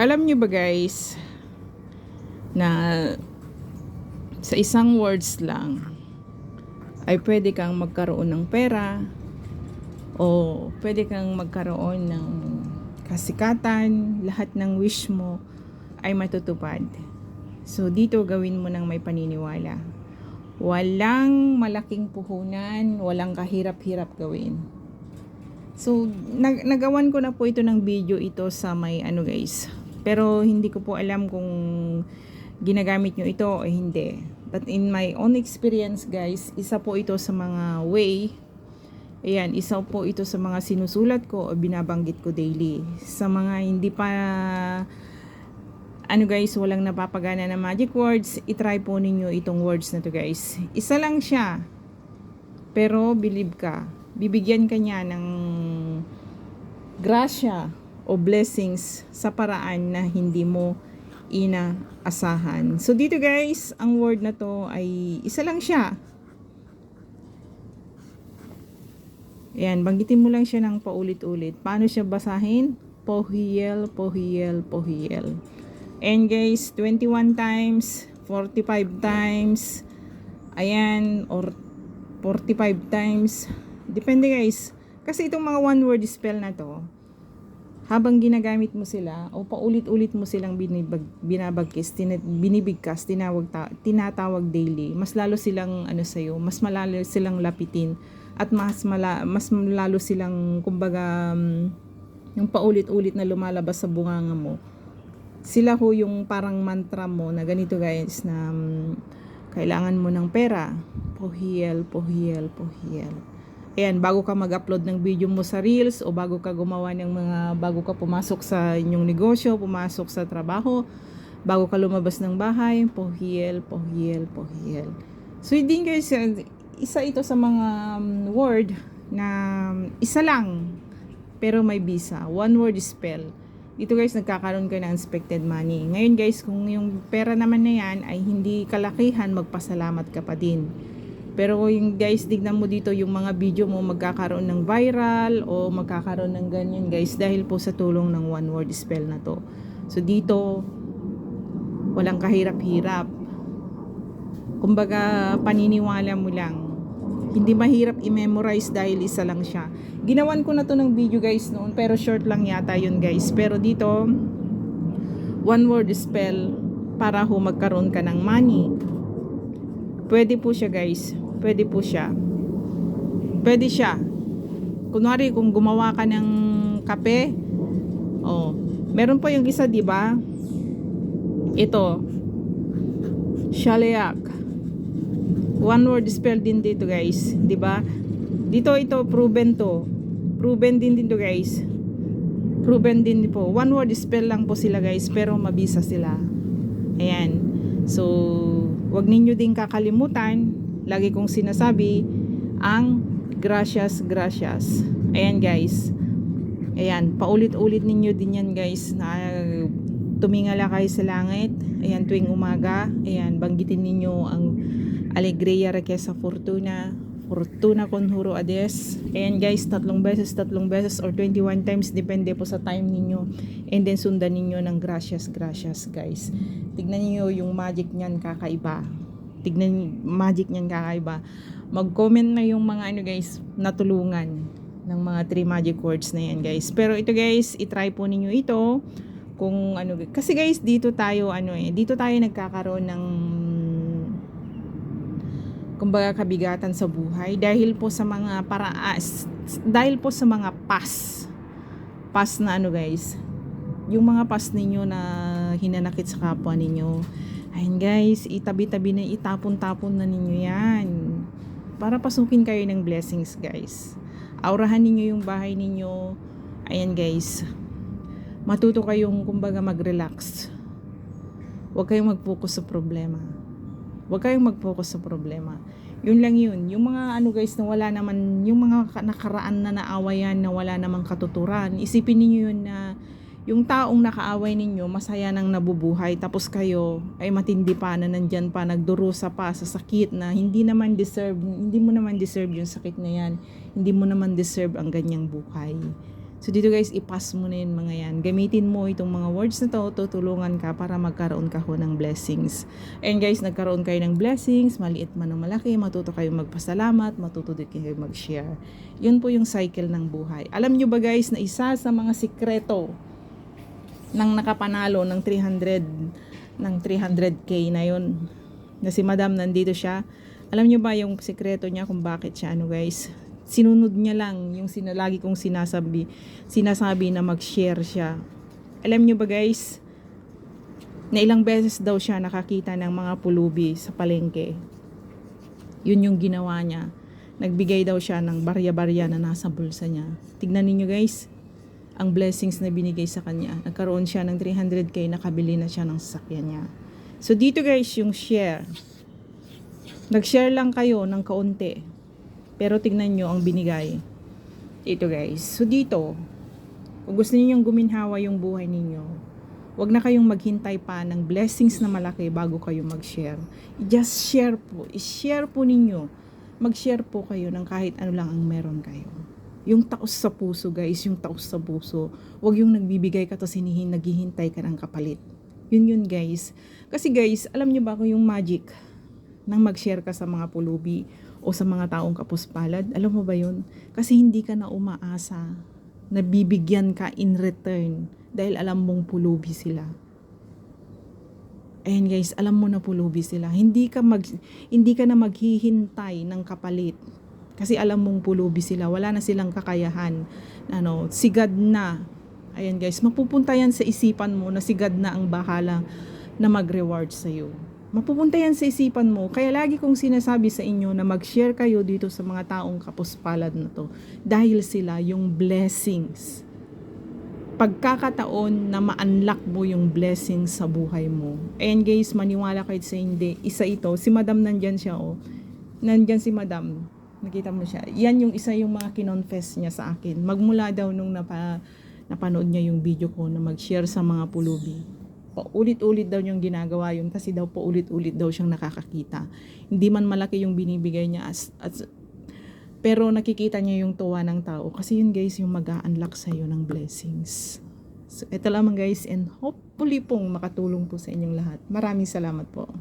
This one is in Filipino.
Alam nyo ba guys, na sa isang words lang, ay pwede kang magkaroon ng pera, o pwede kang magkaroon ng kasikatan, lahat ng wish mo ay matutupad. So dito gawin mo ng may paniniwala. Walang malaking puhunan, walang kahirap-hirap gawin. So, nag nagawan ko na po ito ng video ito sa may ano guys. Pero hindi ko po alam kung ginagamit nyo ito o hindi. But in my own experience guys, isa po ito sa mga way Ayan, isa po ito sa mga sinusulat ko o binabanggit ko daily. Sa mga hindi pa ano guys, walang napapagana na magic words, itry po ninyo itong words na to guys. Isa lang siya. Pero believe ka, bibigyan ka niya ng grasya o blessings sa paraan na hindi mo inaasahan. So dito guys, ang word na to ay isa lang siya. Ayan, banggitin mo lang siya ng paulit-ulit. Paano siya basahin? Pohiel, pohiel, pohiel. And guys, 21 times, 45 times, ayan, or 45 times. Depende guys. Kasi itong mga one word spell na to, habang ginagamit mo sila o paulit-ulit mo silang binibag, binabagkis, tina, binibigkas, tinawag ta, tinatawag daily, mas lalo silang ano sa'yo, mas malalo silang lapitin at mas mala, mas lalo silang kumbaga um, yung paulit-ulit na lumalabas sa bunganga mo. Sila ho yung parang mantra mo na ganito guys na um, kailangan mo ng pera. Pohiel, pohiel, pohiel. Ayan, bago ka mag-upload ng video mo sa Reels o bago ka gumawa ng mga, bago ka pumasok sa inyong negosyo, pumasok sa trabaho, bago ka lumabas ng bahay, pohiel, pohiel, pohiel. So, hindi guys, isa ito sa mga um, word na um, isa lang, pero may bisa. One word spell. Dito guys, nagkakaroon ka ng unexpected money. Ngayon guys, kung yung pera naman na yan ay hindi kalakihan, magpasalamat ka pa din. Pero yung guys, dignan mo dito yung mga video mo magkakaroon ng viral o magkakaroon ng ganyan guys dahil po sa tulong ng one word spell na to. So dito, walang kahirap-hirap. Kumbaga, paniniwala mo lang. Hindi mahirap i-memorize dahil isa lang siya. Ginawan ko na to ng video guys noon pero short lang yata yun guys. Pero dito, one word spell para ho magkaroon ka ng money. Pwede po siya guys. Pwede po siya. Pwede siya. Kunwari kung gumawa ka ng kape, oh, meron po yung isa, 'di ba? Ito. Shalayak. One word spell din dito, guys, 'di ba? Dito ito proven to. Proven din dito, guys. Proven din po. One word spell lang po sila, guys, pero mabisa sila. Ayan. So, wag ninyo din kakalimutan, lagi kong sinasabi, ang gracias, gracias. Ayan guys. Ayan, paulit-ulit ninyo din yan guys na tumingala kayo sa langit. Ayan, tuwing umaga. Ayan, banggitin ninyo ang Alegria Requesa Fortuna. Fortuna Conjuro Ades. Ayan guys, tatlong beses, tatlong beses or 21 times. Depende po sa time ninyo. And then sundan ninyo ng gracias, gracias guys. Tignan niyo yung magic niyan kakaiba. Tignan magic niyan kakaiba. Mag-comment na yung mga ano guys, natulungan ng mga three magic words na yan guys. Pero ito guys, itry po ninyo ito kung ano kasi guys dito tayo ano eh dito tayo nagkakaroon ng kumbaga kabigatan sa buhay dahil po sa mga paraas dahil po sa mga pas pas na ano guys yung mga pas ninyo na hinanakit sa kapwa ninyo ayun guys itabi-tabi na itapon-tapon na ninyo yan. Para pasukin kayo ng blessings guys. Aurahan ninyo yung bahay ninyo. Ayan guys. Matuto kayong kumbaga mag-relax. Huwag kayong mag-focus sa problema. Huwag kayong mag-focus sa problema. Yun lang yun. Yung mga ano guys na wala naman, yung mga nakaraan na naawayan na wala namang katuturan, isipin niyo yun na yung taong nakaaway ninyo, masaya nang nabubuhay, tapos kayo ay matindi pa na nandyan pa, nagdurusa pa sa sakit na hindi naman deserve, hindi mo naman deserve yung sakit na yan. Hindi mo naman deserve ang ganyang buhay. So dito guys, ipas mo na yun mga yan. Gamitin mo itong mga words na to, tutulungan ka para magkaroon ka ho ng blessings. And guys, nagkaroon kayo ng blessings, maliit man o malaki, matuto kayo magpasalamat, matuto din kayo mag-share. Yun po yung cycle ng buhay. Alam nyo ba guys, na isa sa mga sikreto ng nakapanalo ng 300 ng 300k na yun. Na si madam nandito siya. Alam nyo ba yung sikreto niya kung bakit siya ano guys? Sinunod niya lang yung sinalagi kong sinasabi sinasabi na mag-share siya. Alam nyo ba guys? Na ilang beses daw siya nakakita ng mga pulubi sa palengke. Yun yung ginawa niya. Nagbigay daw siya ng barya-barya na nasa bulsa niya. Tignan ninyo guys ang blessings na binigay sa kanya. Nagkaroon siya ng 300k, nakabili na siya ng sasakyan niya. So dito guys, yung share. Nag-share lang kayo ng kaunti. Pero tignan nyo ang binigay. Ito guys. So dito, kung gusto niyo yung guminhawa yung buhay ninyo, wag na kayong maghintay pa ng blessings na malaki bago kayo mag-share. Just share po. I-share po ninyo. Mag-share po kayo ng kahit ano lang ang meron kayo. Yung taos sa puso, guys, yung taos sa puso. Huwag yung nagbibigay ka tapos hinihin, naghihintay ka ng kapalit. Yun yun, guys. Kasi guys, alam niyo ba kung yung magic nang mag-share ka sa mga pulubi o sa mga taong kapuspalad, alam mo ba yun? Kasi hindi ka na umaasa na bibigyan ka in return dahil alam mong pulubi sila. Ayan guys, alam mo na pulubi sila. Hindi ka mag hindi ka na maghihintay ng kapalit kasi alam mong pulubi sila, wala na silang kakayahan. Ano, sigad na. Ayan guys, mapupunta yan sa isipan mo na sigad na ang bahala na mag-reward sa iyo. Mapupunta yan sa isipan mo. Kaya lagi kong sinasabi sa inyo na mag-share kayo dito sa mga taong kapuspalad na to. Dahil sila yung blessings. Pagkakataon na ma-unlock mo yung blessings sa buhay mo. And guys, maniwala kayo sa hindi. Isa ito, si madam nandyan siya oh. Nandyan si madam Nakita mo siya. Yan yung isa yung mga kinonfess niya sa akin. Magmula daw nung napa, napanood niya yung video ko na mag-share sa mga pulubi. Paulit-ulit daw niyang ginagawa yun kasi daw paulit-ulit daw siyang nakakakita. Hindi man malaki yung binibigay niya as, as pero nakikita niya yung tuwa ng tao kasi yun guys yung mag-unlock sa iyo ng blessings. So ito lamang guys and hopefully pong makatulong po sa inyong lahat. Maraming salamat po.